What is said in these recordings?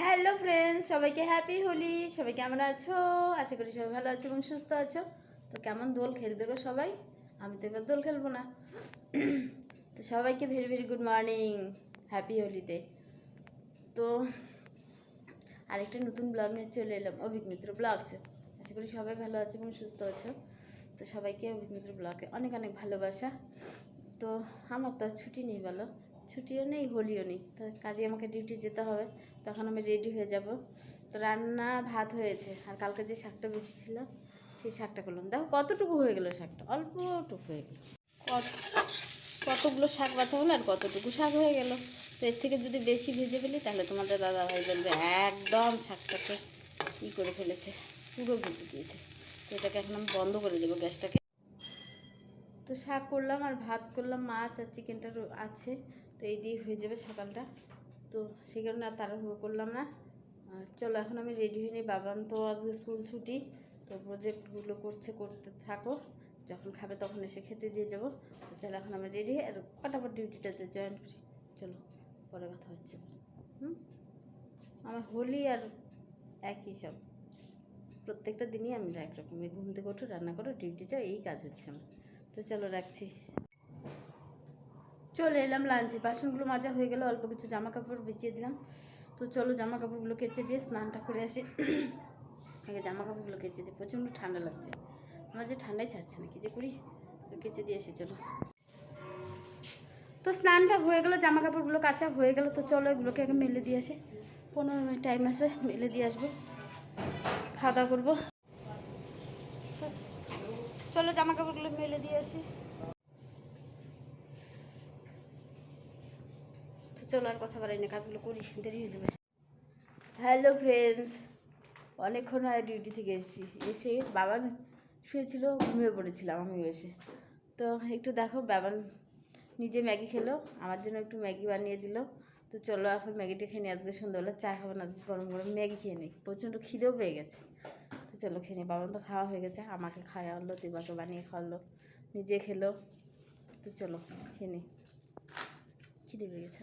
Hello friends, সবাইকে happy Holi. সবাই কেমন আছো? আশা করি সবাই ভালো আছো এবং সুস্থ আছো। তো কেমন দোল খেলবে গো সবাই? আমি তো এবার দোল খেলব না। তো সবাইকে very very good morning happy হোলিতে তো আরেকটা নতুন ব্লগ নিয়ে চলে এলাম, অভিক মিত্র ব্লগসে আশা করি সবাই ভালো আছো এবং সুস্থ আছো। তো সবাইকে অভিক মিত্র ব্লগে অনেক অনেক ভালোবাসা। তো আমার তো ছুটি নেই বলো। ছুটিও নেই, হোলিও নেই। তো কাজে আমাকে ডিউটি যেতে হবে। তখন আমি রেডি হয়ে যাব। তো রান্না ভাত হয়েছে, আর কালকে যে শাকটা বেশি ছিল সেই শাকটা করলাম। দেখো কতটুকু হয়ে গেল শাকটা, অল্পটুকু হয়ে গেল। কত কতগুলো শাক বাছা হলো আর কতটুকু শাক হয়ে গেল? তো এর থেকে যদি বেশি ভেজে ফেলি, তাহলে তোমাদের দাদা ভাই বলবে, একদম শাকটাকে ই করে ফেলেছে, পুরো ভেজে দিয়েছে। তো এটাকে এখন আমি বন্ধ করে দেবো গ্যাসটাকে। তো শাক করলাম আর ভাত করলাম, মাছ আর চিকেনটা আছে। তো এই দিয়ে হয়ে যাবে সকালটা। তো সেই কারণে আর তাড়াহুড়ো করলাম না। চলো, এখন আমি রেডি হয়ে নিই। বাবান তো আজকে স্কুল ছুটি, তো প্রজেক্টগুলো করছে, করতে থাকো। যখন খাবে তখন এসে খেতে দিয়ে যাব। তো চলো, এখন আমি রেডি আর ফটাফট ডিউটিটাতে জয়েন করি। চলো, পরে কথা হচ্ছে। হুম? আমার হোলি আর একই সব। প্রত্যেকটা দিনই আমি একরকম এই ঘুম থেকে ওঠো রান্না করো ডিউটি যাও, এই কাজ হচ্ছে আমার। তো চলো, রাখছি। চলে এলাম লাঞ্চে বাসনগুলো মাজা হয়ে গেল, অল্প কিছু জামা কাপড় বিছিয়ে দিলাম। তো চলো জামা কাপড়গুলো কেচে দিয়ে স্নানটা করে আসি। আগে জামা কাপড়গুলো কেচে দিই, প্রচণ্ড ঠান্ডা লাগছে। আমার যে ঠান্ডাই ছাড়ছে না কি যে করি কেচে দিয়ে এসে চলো। তো স্নানটা হয়ে গেলো জামা কাপড়গুলো কাঁচা হয়ে গেল। তো চলো এগুলোকে আগে মেলে দিয়ে আসে। পনেরো মিনিট টাইম আছে, মেলে দিয়ে আসব। খাওয়া দাওয়া করব। চলো জামা কাপড়গুলো মেলে দিয়ে আসি। চলো আর কথা বাড়াই না, কাজগুলো করি, দেরি হয়ে যাবে। হ্যালো ফ্রেন্ডস অনেকক্ষণ হয় ডিউটি থেকে এসেছি। এসে বাবান শুয়েছিল, ঘুমিয়ে পড়েছিলাম আমিও এসে। তো একটু দেখো, বাবান নিজে ম্যাগি খেলো, আমার জন্য একটু ম্যাগি বানিয়ে দিল। তো চলো এখন ম্যাগিটা খেয়ে নিই, আজকে সন্ধ্যাবেলা চা খাব, না গরম গরম ম্যাগি খেয়ে নিই। প্রচণ্ড খিদেও পেয়ে গেছে। তো চলো খেয়ে নিই, বাবান তো খাওয়া হয়ে গেছে, আমাকে খাওয়া খাওয়ালো, দিবাকে বানিয়ে খাওয়ালো, নিজে খেলো। তো চলো, খেয়ে নিই। খিদে পেয়ে গেছে।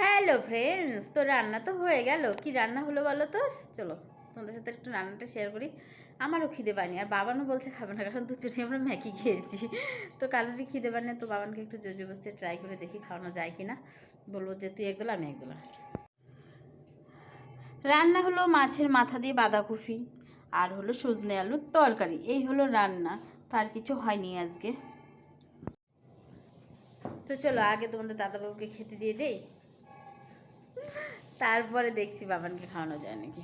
হ্যালো ফ্রেন্ডস, তো রান্না তো হয়ে গেল। কি রান্না হলো বলো তো? চলো, তোমাদের সাথে একটু রান্নাটা শেয়ার করি। আমারও খিদে পানি আর বাবানও বলছে খাবে না, কারণ দুজনে আমরা ম্যাগি খেয়েছি। তো কারোরই খিদে পানি তো বাবানকে একটু জোর জবস্তি ট্রাই করে দেখি খাওয়ানো যায় কি না বলব যে তুই একদলা, আমি একদলা। রান্না হলো মাছের মাথা দিয়ে বাঁধাকপি, আর হলো সজনে আলুর তরকারি। এই হলো রান্না, তো আর কিছু হয়নি আজকে। তো চলো, আগে তোমাদের দাদাবাবুকে খেতে দিয়ে দেই। তারপরে দেখছি বাবানকে খাওয়ানো যায় নাকি।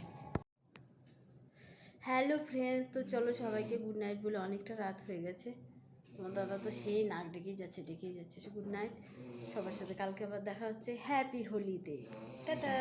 হ্যালো ফ্রেন্ডস তো চলো সবাইকে গুড নাইট বলে অনেকটা রাত হয়ে গেছে। তোমার দাদা তো সেই নাক ডেকেই যাচ্ছে ডেকেই যাচ্ছে। গুড নাইট সবার সাথে কালকে আবার দেখা হচ্ছে। হ্যাপি হোলিতে টাটা